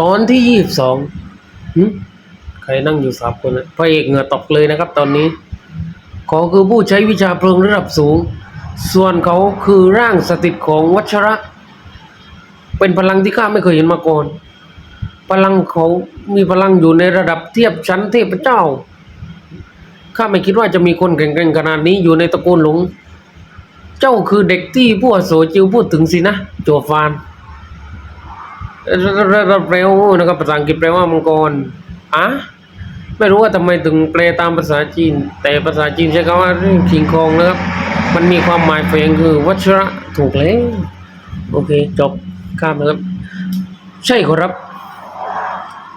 ตอนที่ยี่สิบสองใครนั่งอยู่สามคนนะพระเอกเหงื่อตกเลยนะครับ ตอนนี้ เขาคือผู้ใช้วิชาเพลิงระดับสูง ส่วนเขาคือร่างสถิตของวัชระ เป็นพลังที่ข้าไม่เคยเห็นมาก่อน พลังเขามีพลังอยู่ในระดับเทียบชั้นเทพเจ้า ข้าไม่คิดว่าจะมีคนแข็งๆขนาดนี้อยู่ในตระกูลหลง เจ้าคือเด็กที่ผู้อโสจิวพูดถึงสินะโจฟาน ระดับเร็วนะครับภาษาอังกฤษแปลว่ามังกรอะไม่รู้ว่าทำไมถึงแปลตามภาษาจีน แต่ภาษาจีนใช้คำว่าเรื่องคิงคองนะครับ มันมีความหมายแฝงคือวัชระถูกแล้วโอเคจบข้ามนะครับ ใช่ครับ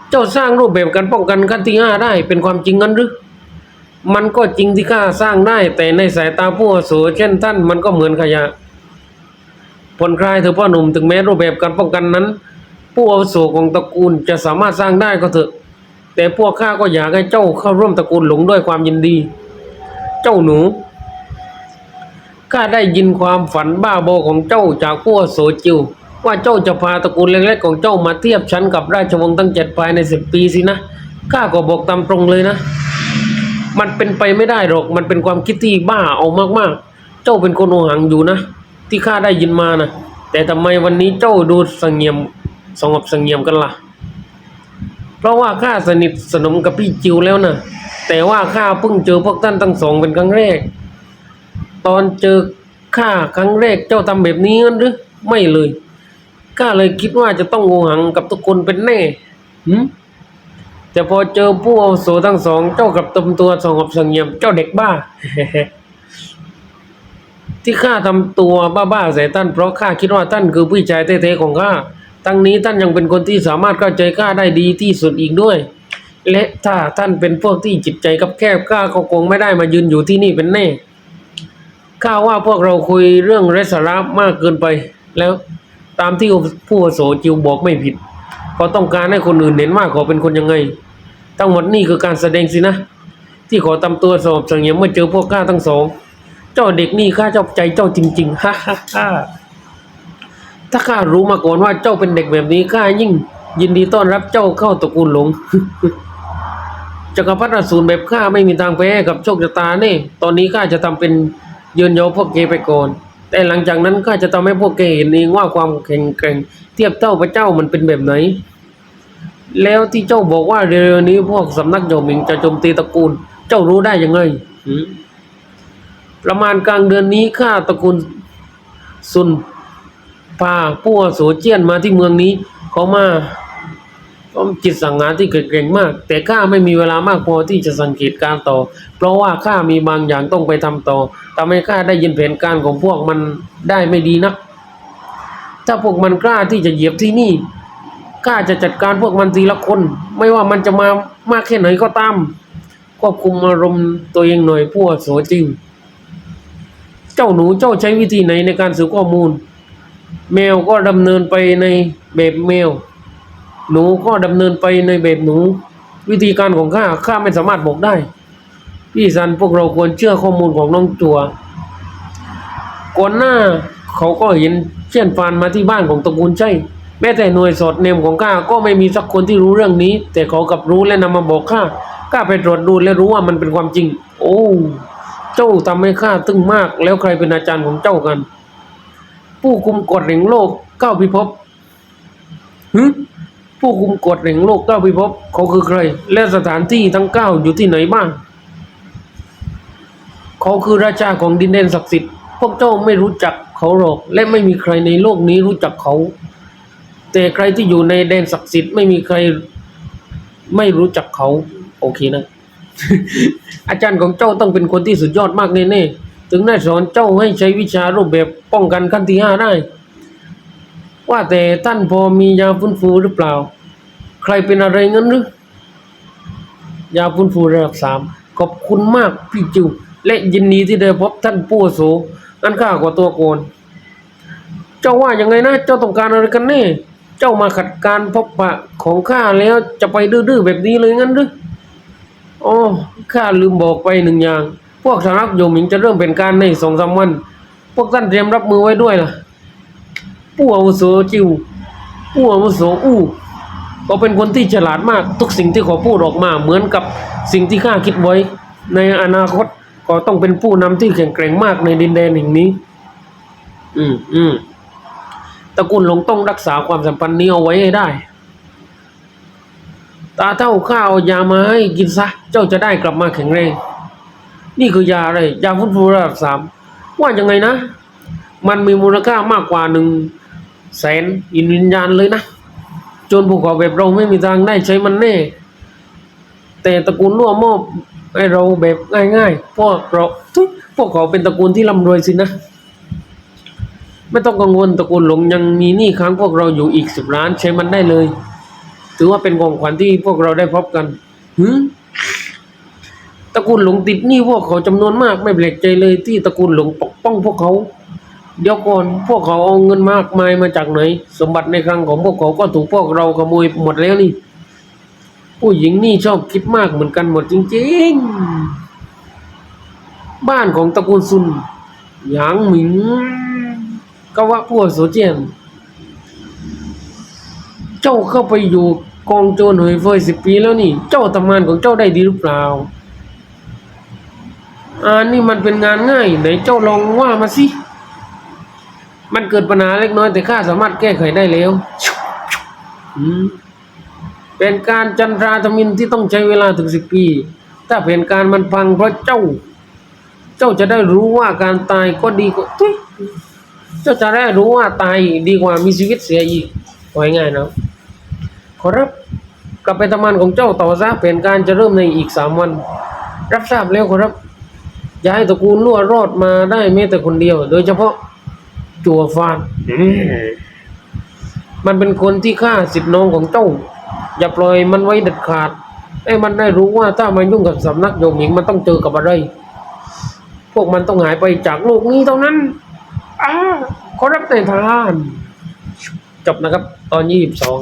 เจ้าสร้างรูปแบบการป้องกันขั้นที่ห้าได้เป็นความจริงงั้นหรือมันก็จริงที่ข้าสร้างได้ แต่ในสายตาผู้อาวุโสเช่นท่านมันก็เหมือนขยะผลคลายเถอะพ่อหนุ่มถึงแม้รูปแบบการป้องกันนั้น ผู้อาวุโสของตระกูลจะสามารถสร้างได้ก็เถอะ แต่พวกข้าก็อยากให้เจ้าเข้าร่วมตระกูลหลงด้วยความยินดี เจ้าหนูข้าได้ยินความฝันบ้าบอของเจ้าจากผู้อาวุโสจิว ว่าเจ้าจะพาตระกูลเล็กๆของเจ้ามาเทียบชั้นกับราชวงศ์ตั้งเจ็ดภายในสิบปีสินะข้าก็บอกตามตรงเลยนะ มันเป็นไปไม่ได้หรอก มันเป็นความคิดที่บ้าเอามากๆ เจ้าเป็นคนโอหังอยู่นะ ที่ข้าได้ยินมานะแต่ทำไมวันนี้เจ้าดูสงเงียม สงบสงเงียมกันล่ะ เพราะว่าข้าสนิทสนมกับพี่จิวแล้วนะแต่ว่าข้าเพิ่งเจอพวกท่านทั้งสองเป็นครั้งแรก ตอนเจอข้าครั้งแรกเจ้าทำแบบนี้งั้นหรือไม่เลยข้าเลยคิดว่าจะต้องโอหังกับทุกคนเป็นแน่หืมแต่พอเจอผู้อาวุโสทั้งสอง เจ้ากับตมตัวสงบเสงี่ยมเจ้าเด็กบ้า ที่ข้าทำตัวบ้าๆใส่ท่านเพราะข้าคิดว่าท่านคือพี่ชายแท้ๆของข้า ทั้งนี้ท่านยังเป็นคนที่สามารถเข้าใจข้าได้ดีที่สุดอีกด้วย และถ้าท่านเป็นพวกที่จิตใจกับแคบข้าก็คงไม่ได้มายืนอยู่ที่นี่เป็นแน่ข้าว่าพวกเราคุยเรื่องไร้สาระมากเกินไป แล้วตามที่ผู้อโสจิวบอกไม่ผิดเขาต้องการให้คนอื่นเห็นว่าเขาเป็นคนยังไง ทั้งหมดนี่คือการแสดงสินะ ที่ขอทำตัวสงบเสงี่ยมเมื่อเจอพวกข้าทั้งสอง เจ้าเด็กนี่ข้าชอบใจเจ้าจริงๆฮ่าฮ่าฮ่า ถ้าข้ารู้มาก่อนว่าเจ้าเป็นเด็กแบบนี้ข้ายิ่ง ยินดีต้อนรับเจ้าเข้าตระกูลหลงจักรพรรดิอสูรแบบข้าไม่มีทางแพ้กับโชคชะตาแน่ตอนนี้ข้าจะทำเป็นเยืนยอพวกเกไปก่อน แต่หลังจากนั้นข้าจะทำให้พวกเกเห็นเองว่าความแข็งแกร่ง เทียบเท่าพระเจ้ามันเป็นแบบไหน แล้วที่เจ้าบอกว่าเร็วๆนี้พวกสำนักโยมิงจะโจมตีตระกูล เจ้ารู้ได้ยังไงประมาณกลางเดือนนี้ข้าตระกูลซุน พาผู้อาวุโสเจียนมาที่เมืองนี้ เขามาก็จิตสั่งงานที่เก่งมาก แต่ข้าไม่มีเวลามากพอที่จะสังเกตการต่อ เพราะว่าข้ามีบางอย่างต้องไปทำต่อทำให้ข้าได้ยินแผนการของพวกมันได้ไม่ดีนัก ถ้าพวกมันกล้าที่จะเหยียบที่นี่ข้าจะจัดการพวกมันทีละคน ไม่ว่ามันจะมามากแค่ไหนก็ตามควบคุมอารมณ์ตัวเองหน่อยพวกโสจิวเจ้าหนูเจ้าใช้วิธีไหนในการสื่อข้อมูล แมวก็ดำเนินไปในแบบแมว หนูก็ดำเนินไปในแบบหนู วิธีการของข้าข้าไม่สามารถบอกได้ พี่สันพวกเราควรเชื่อข้อมูลของน้องจัวก่อนหน้าเขาก็เห็นเช่นฟานมาที่บ้านของตระกูลใช่แม้แต่หน่วยสอดเนมของข้าก็ไม่มีสักคนที่รู้เรื่องนี้ แต่เขากลับรู้และนำมาบอกข้าข้าไปตรวจดูและรู้ว่ามันเป็นความจริง โอ้ เจ้าทำให้ข้าตึงมาก แล้วใครเป็นอาจารย์ของเจ้ากัน ผู้คุมกฎแห่งโลกเก้าพิภพหึผู้คุมกฎแห่งโลกเก้าพิภพเขาคือใคร และสถานที่ทั้งเก้าอยู่ที่ไหนบ้าง เขาคือราชาของดินแดนศักดิ์สิทธิ์ พวกเจ้าไม่รู้จักเขาหรอก และไม่มีใครในโลกนี้รู้จักเขา แต่ใครที่อยู่ในแดนศักดิ์สิทธิ์ไม่มีใครไม่รู้จักเขา โอเคนะ อาจารย์ของเจ้าต้องเป็นคนที่สุดยอดมากแน่ๆ ถึงได้สอนเจ้าให้ใช้วิชารูปแบบป้องกันขั้นที่ห้าได้ ว่าแต่ท่านพอมียาฟื้นฟูหรือเปล่า ใครเป็นอะไรงั้นหรือยาฟื้นฟูระดับสามขอบคุณมากพี่จิวและยินดีที่ได้พบท่านผู้อาวุโสงั้นข้าขอตัวโกน เจ้าว่ายังไงนะ เจ้าต้องการอะไรกันแน่ เจ้ามาขัดการพบปะของข้าแล้วจะไปดื้อๆแบบนี้เลยงั้นหรืออ๋อข้าลืมบอกไปหนึ่งอย่าง พวกสำนักโยมิงจะเริ่มเป็นการในสองสามวัน พวกท่านเตรียมรับมือไว้ด้วยล่ะ ผู้อาวุโสจิว ผู้อาวุโสอู้เขาเป็นคนที่ฉลาดมาก ทุกสิ่งที่เขาพูดออกมา เหมือนกับสิ่งที่ข้าคิดไว้ ในอนาคตเขาต้องเป็นผู้นำที่แข็งแกร่งมากในดินแดนแห่งนี้ อืมอืมตระกูลหลงต้องรักษาความสัมพันธ์นี้เอาไว้ให้ได้ ตาเท่าข้าเอายามาให้กินซะ เจ้าจะได้กลับมาแข็งแรง นี่คือยาอะไรยาฟื้นฟูระดับสามว่ายังไงนะ มันมีมูลค่ามากกว่าหนึ่งแสนอินวิญญาณเลยนะจนภูเขาแบบเราไม่มีทางได้ใช้มันแน่ แต่ตระกูลรั่วมอบให้เราแบบง่ายๆพวกเราทุยพวกเขาเป็นตระกูลที่ร่ำรวยสินะ ไม่ต้องกังวลตระกูลหลงยังมีหนี้ค้างพวกเราอยู่อีกสิบล้านใช้มันได้เลย ถือว่าเป็นของขวัญที่พวกเราได้พบกันหืม ตระกูลหลงติดหนี้พวกเขาจำนวนมากไม่แปลกใจเลยที่ตระกูลหลงปกป้องพวกเขา เดี๋ยวก่อนพวกเขาเอาเงินมากมายมาจากไหน สมบัติในคลังของพวกเขาก็ถูกพวกเราขโมยหมดแล้วนี่ ผู้หญิงนี่ชอบคิดมากเหมือนกันหมดจริง ๆ บ้านของตระกูลซุนหยางหมิงกวะพัวโสเจียน เจ้าเข้าไปอยู่กองโจรหอยเฟยสิบปีแล้วนี่ เจ้าทำงานของเจ้าได้ดีหรือเปล่า อ่านี่มันเป็นงานง่าย ไหนเจ้าลองว่ามาสิ มันเกิดปัญหาเล็กน้อยแต่ข้าสามารถแก้ไขได้แล้วอืมเป็นการจันทราธมินที่ต้องใช้เวลาถึงสิบปี ถ้าแผนการมันพังเพราะเจ้า เจ้าจะได้รู้ว่าการตายก็ดีกว่าเจ้าจะได้รู้ว่าตายดีกว่ามีชีวิตเสียอีกไว้ง่ายนะขอรับกลับไปทำงานของเจ้าต่อซะแผนการจะเริ่มในอีกสามวัน รับทราบแล้วขอรับ ย่าให้ตระกูลรั่วรอดมาได้แม้แต่คนเดียว โดยเฉพาะจัวฟานมันเป็นคนที่ฆ่าสิทธิ์น้องของเจ้า อย่าปล่อยมันไว้เด็ดขาดให้มันได้รู้ว่าถ้ามันยุ่งกับสำนักโยมหญิงมันต้องเจอกับอะไร พวกมันต้องหายไปจากโลกนี้เท่านั้นอ้าขอรับในทาน จบนะครับ ตอนยี่สิบสอง